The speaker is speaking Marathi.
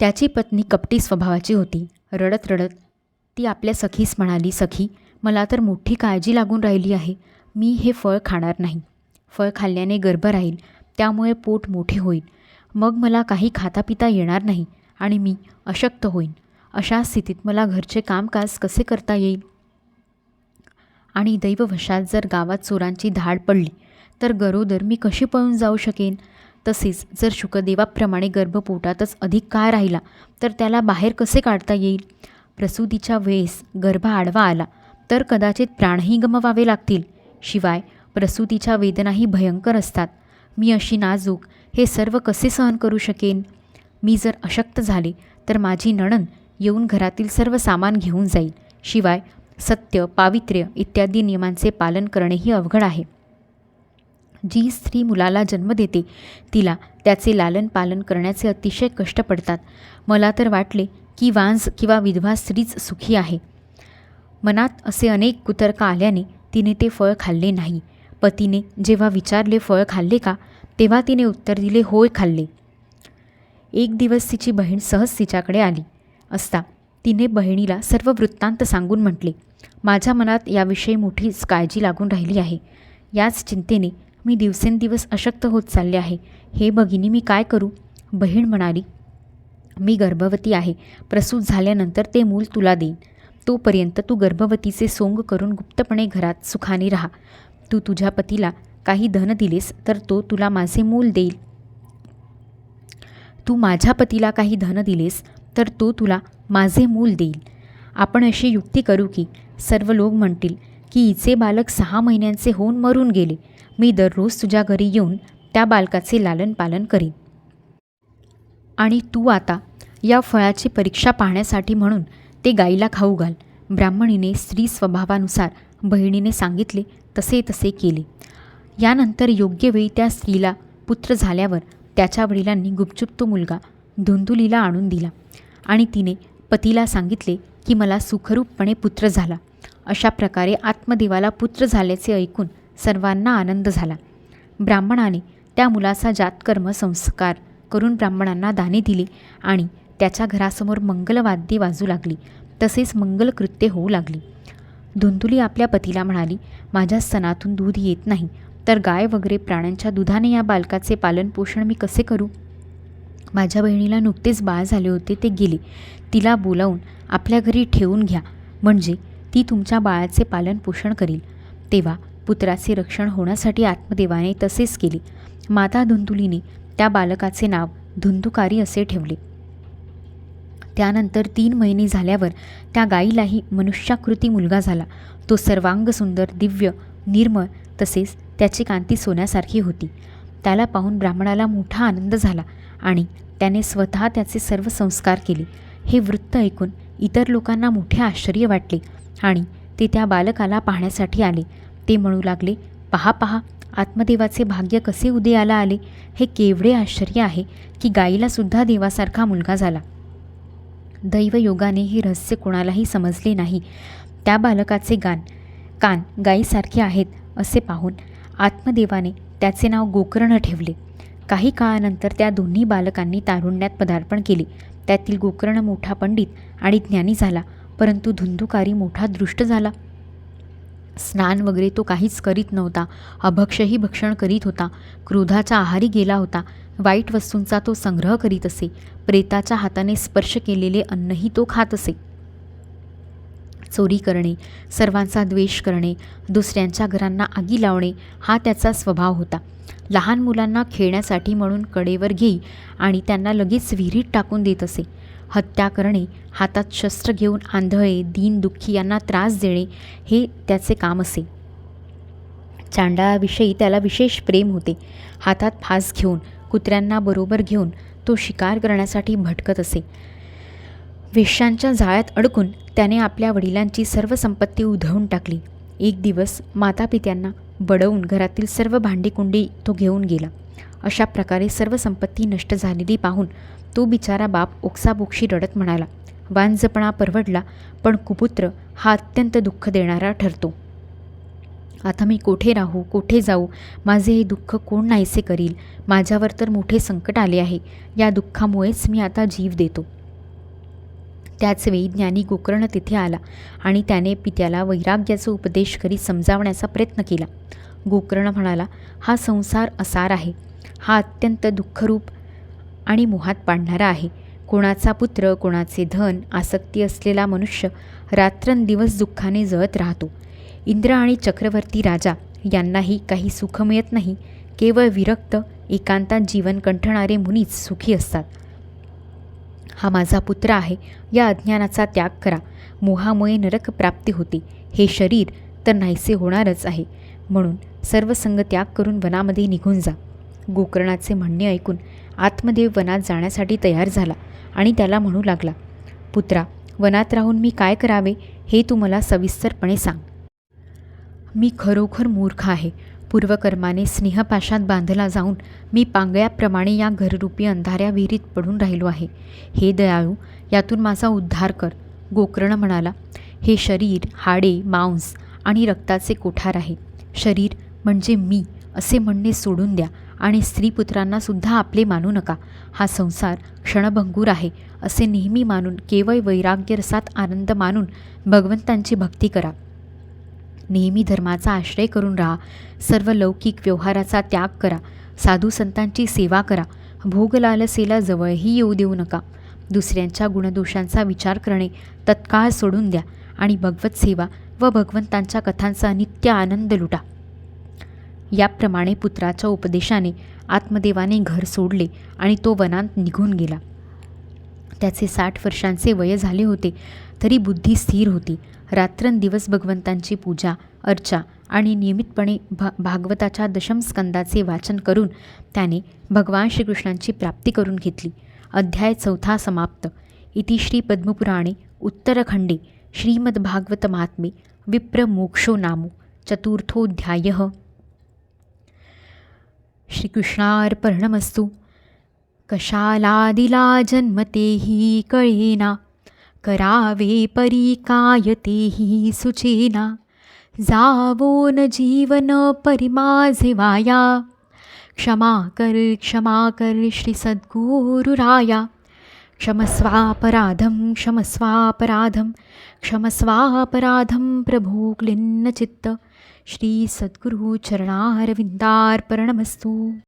त्याची पत्नी कपटी स्वभावाची होती. रडत रडत ती आपल्या सखीस म्हणाली सखी मला तर मोठी काळजी लागून राहिली आहे. मी हे फळ खाणार नाही. फळ खाल्ल्याने गर्भ राहील. त्यामुळे पोट मोठे होईल. मग मला काही खाता पिता येणार नाही आणि मी अशक्त होईन. अशा स्थितीत मला घरचे कामकाज कसे करता येईल आणि दैववशात जर गावात चोरांची धाड पडली तर गरोदर मी कशी पळून जाऊ शकेन? तसेच जर शुकदेवाप्रमाणे गर्भपोटातच अधिक काळ राहिला तर त्याला बाहेर कसे काढता येईल? प्रसूतीच्या वेळेस गर्भ आडवा आला तर कदाचित प्राणही गमवावे लागतील. शिवाय प्रसूतीच्या वेदनाही भयंकर असतात. मी अशी नाजूक हे सर्व कसे सहन करू शकेन? मी जर अशक्त झाले तर माझी नणन येऊन घरातील सर्व सामान घेऊन जाईल. शिवाय सत्य पावित्र्य इत्यादी नियमांचे पालन करणेही अवघड आहे. जी स्त्री मुलाला जन्म देते तिला त्याचे लालन पालन करण्याचे अतिशय कष्ट पडतात. मला तर वाटले की वांज किंवा विधवा स्त्रीच सुखी आहे. मनात असे अनेक कुतर्क आल्याने तिने ते फळ खाल्ले नाही. पतीने जेव्हा विचारले फळ खाल्ले का? तेव्हा तिने उत्तर दिले होय खाल्ले. एक दिवस तिची बहीण सहज तिच्याकडे आली. असता तिने बहिणीला सर्व वृत्तांत सांगून म्हटले माझ्या मनात याविषयी मोठीच काळजी लागून राहिली आहे. याच चिंतेने मी दिवसेंदिवस अशक्त होत चालले आहे. हे भगिनी मी काय करू? बहीण म्हणाली मी गर्भवती आहे. प्रसूत झाल्यानंतर ते मूल तुला देईन. तोपर्यंत तू गर्भवतीचे सोंग करून गुप्तपणे घरात सुखाने राहा. तू तुझ्या पतीला काही धन दिलेस तर तो तुला माझे मूल देईल. तू माझ्या पतीला काही धन दिलेस तर तो तुला माझे मूल देईल. आपण अशी युक्ती करू की सर्व लोक म्हणतील की हिचे बालक सहा महिन्यांचे होऊन मरून गेले. मी दररोज तुझ्या घरी येऊन त्या बालकाचे लालन पालन करीन. आणि तू आता या फळाची परीक्षा पाहण्यासाठी म्हणून ते गाईला खाऊ घाल. ब्राह्मणीने स्त्री स्वभावानुसार बहिणीने सांगितले तसे तसे केले. यानंतर योग्य वेळी त्या स्त्रीला पुत्र झाल्यावर त्याच्या वडिलांनी गुपचूप तो मुलगा धुंदुलीला आणून दिला. आणि तिने पतीला सांगितले की मला सुखरूपपणे पुत्र झाला. अशा प्रकारे आत्मदेवाला पुत्र झाल्याचे ऐकून सर्वांना आनंद झाला. ब्राह्मणाने त्या मुलाचा जातकर्म संस्कार करून ब्राह्मणांना दाने दिले आणि त्याच्या घरासमोर मंगलवाद्ये वाजू लागली. तसेच मंगलकृत्ये होऊ लागली. धुंदुली आपल्या पतीला म्हणाली माझ्या स्तनातून दूध येत नाही तर गाय वगैरे प्राण्यांच्या दुधाने या बालकाचे पालनपोषण मी कसे करू माझ्या बहिणीला नुकतेच बाळ झाले होते ते गेले. तिला बोलावून आपल्या घरी ठेवून घ्या. म्हणजे ती तुमच्या बाळाचे पालनपोषण करील. तेव्हा पुत्राचे रक्षण होण्यासाठी आत्मदेवाने तसेच केले. माता धुंदुलीने त्या बालकाचे नाव धुंदुकारी असे ठेवले. त्यानंतर तीन महिने झाल्यावर त्या गाईलाही मनुष्याकृती मुलगा झाला. तो सर्वांग सुंदर दिव्य निर्मळ तसेच त्याची कांती सोन्यासारखी होती. त्याला पाहून ब्राह्मणाला मोठा आनंद झाला आणि त्याने स्वतः त्याचे सर्व संस्कार केले. हे वृत्त ऐकून इतर लोकांना मोठे आश्चर्य वाटले आणि ते त्या बालकाला पाहण्यासाठी आले. ते म्हणू लागले पहा पहा आत्मदेवाचे भाग्य कसे उदयाला आले? हे केवढे आश्चर्य आहे की गाईलासुद्धा देवासारखा मुलगा झाला. दैवयोगाने हे रहस्य कोणालाही समजले नाही. त्या बालकाचे गान कान गाईसारखे आहेत असे पाहून आत्मदेवाने त्याचे नाव गोकर्ण ठेवले. काही काळानंतर त्या दोन्ही बालकांनी तारुण्यात पदार्पण केले. त्यातील गोकर्ण मोठा पंडित आणि ज्ञानी झाला परंतु धुंदुकारी मोठा दृष्ट झाला. स्नान वगैरे तो काहीच करीत नव्हता. अभक्षही भक्षण करीत होता. क्रोधाच्या आहारी गेला होता. वाईट वस्तूंचा तो संग्रह करीत असे. प्रेताच्या हाताने स्पर्श केलेले अन्नही तो खात असे. चोरी करणे सर्वांचा द्वेष करणे दुसऱ्यांच्या घरांना आगी लावणे हा त्याचा स्वभाव होता. लहान मुलांना खेळण्यासाठी म्हणून कडेवर घेई आणि त्यांना लगेच विहिरीत टाकून देत असे. हत्या करणे हातात शस्त्र घेऊन आंधळे दीन दुःखी यांना त्रास देणे हे त्याचे काम असे. चांडाळाविषयी त्याला विशेष प्रेम होते. हातात फास घेऊन कुत्र्यांना बरोबर घेऊन तो शिकार करण्यासाठी भटकत असे. वेश्यांच्या जाळ्यात अडकून त्याने आपल्या वडिलांची सर्व संपत्ती उधळून टाकली. एक दिवस मातापित्यांना बडवून घरातील सर्व भांडीकुंडी तो घेऊन गेला. अशा प्रकारे सर्व संपत्ती नष्ट झालेली पाहून तो बिचारा बाप ओक्साबोक्षी रडत म्हणाला वांजपणा परवडला पण कुपुत्र हा अत्यंत दुःख देणारा ठरतो. आता मी कोठे राहू कोठे जाऊ माझे हे दुःख कोण नाहीसे करील? माझ्यावर तर मोठे संकट आले आहे. या दुःखामुळेच मी आता जीव देतो. त्याचवेळी ज्ञानी गोकर्ण तिथे आला आणि त्याने पित्याला वैराग्याचा उपदेश करीत समजावण्याचा प्रयत्न केला. गोकर्ण म्हणाला हा संसार असार आहे. हा अत्यंत दुःखरूप आणि मोहात पाडणारा आहे. कोणाचा पुत्र कोणाचे धन आसक्ती असलेला मनुष्य रात्रंदिवस दुःखाने जळत राहतो. इंद्र आणि चक्रवर्ती राजा यांनाही काही सुख मिळत नाही. केवळ विरक्त एकांतात जीवन कंठणारे मुनीच सुखी असतात. हा माझा पुत्र आहे. या अज्ञानाचा त्याग करा. मोहामुळे नरक प्राप्ती होते. हे शरीर तर नाहीसे होणारच आहे. म्हणून सर्व संग त्याग करून वनामध्ये निघून जा. गोकर्णाचे म्हणणे ऐकून आत्मदेव वनात जाण्यासाठी तयार झाला आणि त्याला म्हणू लागला पुत्रा वनात राहून मी काय करावे हे तू मला सविस्तरपणे सांग. मी खरोखर मूर्ख आहे. पूर्वकर्माने स्नेहपाशात बांधला जाऊन मी पांगळ्याप्रमाणे या घररूपी अंधाऱ्या विहिरीत पडून राहिलो आहे. हे दयाळू यातून माझा उद्धार कर गोकर्ण म्हणाला. हे शरीर हाडे मांस आणि रक्ताचे कोठार आहे. शरीर म्हणजे मी असे म्हणणे सोडून द्या आणि स्त्रीपुत्रांनासुद्धा आपले मानू नका. हा संसार क्षणभंगूर आहे असे नेहमी मानून केवळ वैराग्य रसात आनंद मानून भगवंतांची भक्ती करा. नेहमी धर्माचा आश्रय करून राहा. सर्व लौकिक व्यवहाराचा त्याग करा. साधू संतांची सेवा करा. भोगलालसेला जवळही येऊ देऊ नका. दुसऱ्यांच्या गुणदोषांचा विचार करणे तत्काळ सोडून द्या आणि भगवत सेवा व भगवंतांच्या कथांचा नित्य आनंद लुटा. याप्रमाणे पुत्राच्या उपदेशाने आत्मदेवाने घर सोडले आणि तो वनांत निघून गेला. त्याचे साठ वर्षांचे वय झाले होते तरी बुद्धी स्थिर होती. रात्रंदिवस भगवंतांची पूजा अर्चा आणि नियमितपणे भा भागवताच्या दशमस्कंदाचे वाचन करून त्याने भगवान श्रीकृष्णांची प्राप्ती करून घेतली. अध्याय चौथा समाप्त. इति श्री पद्मपुराणे उत्तरखंडे श्रीमद्भागवत महात्मे विप्रमोक्षो नामो चतुर्थोऽध्याय. श्रीकृष्णार्पणमस्तु. कशालादिला जन्मतेही कळेना करावे परी काय तेही सुचेना जावो न जीवन परिमाझे वाया क्षमा कर क्षमा कर श्री सद्गुरुराया क्षमस्वापराधं क्षमस्वापराधं क्षमस्वापराधं प्रभो क्लिन्नचित्त श्री सद्गुरुचरणारविन्दार्पणमस्तु